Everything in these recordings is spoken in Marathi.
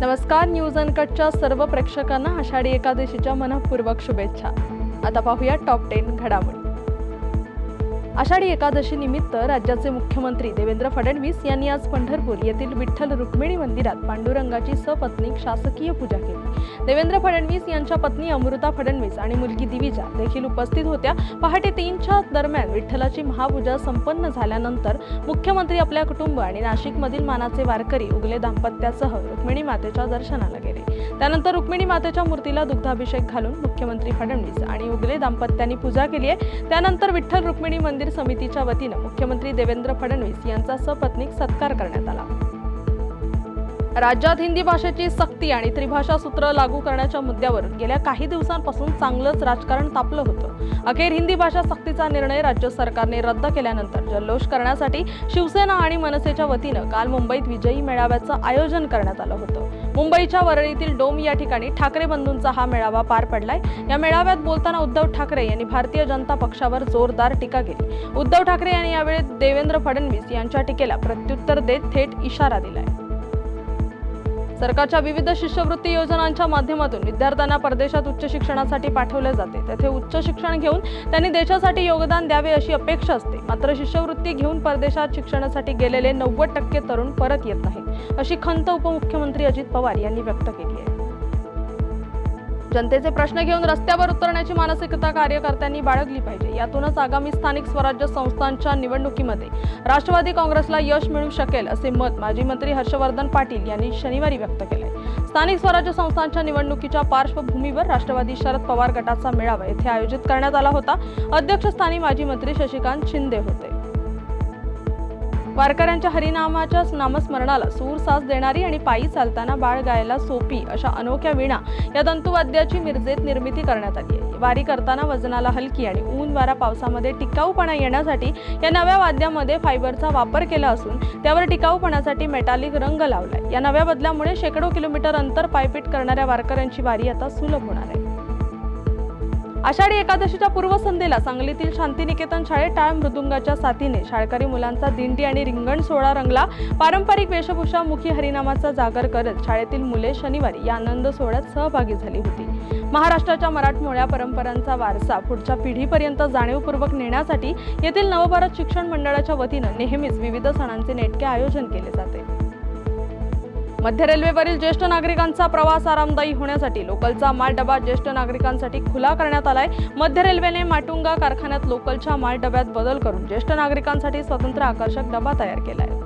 नमस्कार न्यूज अनकटच्या सर्व प्रेक्षकांना आषाढी एकादशीच्या मनपूर्वक शुभेच्छा. आता पाहूया टॉप टेन घडामोडी. आषाढी एकादशी निमित्त राज्याचे मुख्यमंत्री देवेंद्र फडणवीस यांनी आज पंढरपूर येथील विठ्ठल रुक्मिणी मंदिरात पांडुरंगाची सपत्नीक शासकीय पूजा केली. देवेंद्र फडणवीस यांच्या पत्नी अमृता फडणवीस आणि मुलगी दिविजा देखील उपस्थित होत्या. पहाटे तीनच्या दरम्यान विठ्ठलाची महापूजा संपन्न झाल्यानंतर मुख्यमंत्री आपल्या कुटुंब आणि नाशिकमधील मानाचे वारकरी उगले दाम्पत्यासह रुक्मिणी मातेच्या दर्शनाला गेले. त्यानंतर रुक्मिणी मातेच्या मूर्तीला दुग्धाभिषेक घालून मुख्यमंत्री फडणवीस आणि उगले दाम्पत्यांनी पूजा केली आहे. त्यानंतर विठ्ठल रुक्मिणी मंदिर समितीच्या वतीनं मुख्यमंत्री देवेंद्र फडणवीस यांचा सपत्नीक सत्कार करण्यात आला. राज्यात हिंदी भाषेची सक्ती आणि त्रिभाषा सूत्र लागू करण्याच्या मुद्द्यावर गेल्या काही दिवसांपासून चांगलंच राजकारण तापलं होतं. अखेर हिंदी भाषा सक्तीचा निर्णय राज्य सरकारने रद्द केल्यानंतर जल्लोष करण्यासाठी शिवसेना आणि मनसेच्या वतीनं काल मुंबईत विजयी मेळाव्याचं आयोजन करण्यात आलं होतं. मुंबईच्या वरळीतील डोम या ठिकाणी ठाकरे बंधूंचा हा मेळावा पार पडलाय. या मेळाव्यात बोलताना उद्धव ठाकरे यांनी भारतीय जनता पक्षावर जोरदार टीका केली. उद्धव ठाकरे यांनी यावेळी देवेंद्र फडणवीस यांच्या टीकेला प्रत्युत्तर देत थेट इशारा दिलाय. सरकारच्या विविध शिष्यवृत्ती योजनांच्या माध्यमातून विद्यार्थ्यांना परदेशात उच्च शिक्षणासाठी पाठवले जाते. तेथे उच्च शिक्षण घेऊन त्यांनी देशासाठी योगदान द्यावे अशी अपेक्षा असते. मात्र शिष्यवृत्ती घेऊन परदेशात शिक्षणासाठी गेलेले नव्वद टक्के तरुण परत येत नाहीत अशी खंत उपमुख्यमंत्री अजित पवार यांनी व्यक्त केली आहे. जनतेचे प्रश्न घेऊन रस्त्यावर उतरण्याची मानसिकता कार्यकर्त्यांनी बाळगली पाहिजे. यातूनच आगामी स्थानिक स्वराज्य संस्थांच्या निवडणुकीमध्ये राष्ट्रवादी काँग्रेसला यश मिळू शकेल असे मत माजी मंत्री हर्षवर्धन पाटील यांनी शनिवारी व्यक्त केले. स्थानिक स्वराज्य संस्थांच्या निवडणुकीच्या पार्श्वभूमीवर राष्ट्रवादी शरद पवार गटाचा मेळावा येथे आयोजित करण्यात आला होता. अध्यक्षस्थानी माजी मंत्री शशिकांत शिंदे होते. वारकऱ्यांच्या हरिनामाच्या नामस्मरणाला सूर सास देणारी आणि पायी चालताना बाळ गायला सोपी अशा अनोख्या विणा या तंतुवाद्याची मिरजेत निर्मिती करण्यात आली आहे. वारी करताना वजनाला हलकी आणि ऊन वारा पावसामध्ये टिकाऊपणा येण्यासाठी या नव्या वाद्यामध्ये फायबरचा वापर केला असून त्यावर टिकाऊपणासाठी मेटालिक रंग लावलाय. या नव्या बदलामुळे शेकडो किलोमीटर अंतर पायपीट करणाऱ्या वारकऱ्यांची वारी आता सुलभ होणार आहे. आषाढी एकादशीच्या पूर्वसंध्येला सांगलीतील शांतिनिकेतन शाळेत टाळ मृदुंगाच्या साथीने शाळकरी मुलांचा दिंडी आणि रिंगण सोहळा रंगला पारंपरिक वेशभूषा मुखी हरिनामाचा जागर करत शाळेतील मुले शनिवारी या आनंद सोहळ्यात सहभागी झाली होती. महाराष्ट्राच्या मराठमोळ्या परंपरांचा वारसा पुढच्या पिढीपर्यंत जाणीवपूर्वक नेण्यासाठी येथील नवभारत शिक्षण मंडळाच्या वतीनं नेहमीच विविध सणांचे नेटके आयोजन केले जाते. मध्य रेल्वेवरील ज्येष्ठ नागरिकांचा प्रवास आरामदायी होण्यासाठी लोकलचा माल डबा ज्येष्ठ नागरिकांसाठी खुला करण्यात आलाय. मध्य रेल्वेने माटुंगा कारखान्यात लोकलच्या माल डब्यात बदल करून ज्येष्ठ नागरिकांसाठी स्वतंत्र आकर्षक डबा तयार केलाय.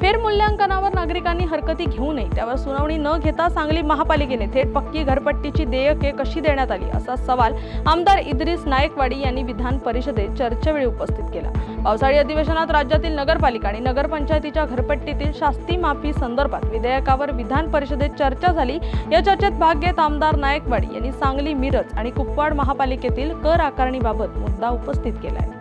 फेरमूल्यांकनावर नागरिकांनी हरकती घेऊ नये. त्यावर सुनावणी न घेता सांगली महापालिकेने थेट पक्की घरपट्टीची देयके कशी देण्यात आली असा सवाल आमदार इद्रिस नायकवाडी यांनी विधान परिषदेत चर्चेवेळी उपस्थित केला. पावसाळी अधिवेशनात राज्यातील नगरपालिका आणि नगरपंचायतीच्या घरपट्टीतील शास्ती माफी संदर्भात विधेयकावर विधान परिषदेत चर्चा झाली. या चर्चेत भाग घेत आमदार नायकवाडी यांनी सांगली मिरज आणि कुपवाड महापालिकेतील कर आकारणीबाबत मुद्दा उपस्थित केला आहे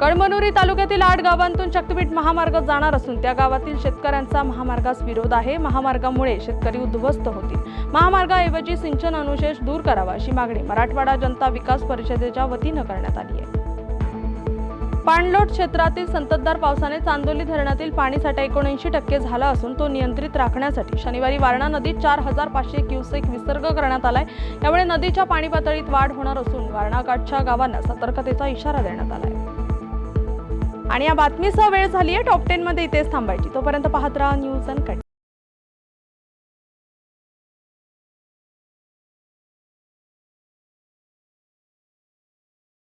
कळमनुरी तालुक्यातील आठ गावांतून शक्तीपीठ महामार्ग जाणार असून त्या गावातील शेतकऱ्यांचा महामार्गास विरोध आहे. महामार्गामुळे शेतकरी उद्ध्वस्त होतील. महामार्गाऐवजी सिंचन अनुशेष दूर करावा अशी मागणी मराठवाडा जनता विकास परिषदेच्या वतीनं करण्यात आली आहे. पाणलोट क्षेत्रातील संततधार पावसाने चांदोली धरणातील पाणीसाठा एकोणऐंशी टक्के झाला असून तो नियंत्रित राखण्यासाठी शनिवारी वारणा नदीत चार हजार पाचशे क्युसेक विसर्ग करण्यात आलाय. यामुळे नदीच्या पाणी पातळीत वाढ होणार असून वारणाकाठच्या गावांना सतर्कतेचा इशारा देण्यात आलाय. आणि या बातमीसह वेळ झाली आहे टॉप टेनमध्ये इथेच थांबायची. तोपर्यंत पाहत राहा न्यूज अँड कट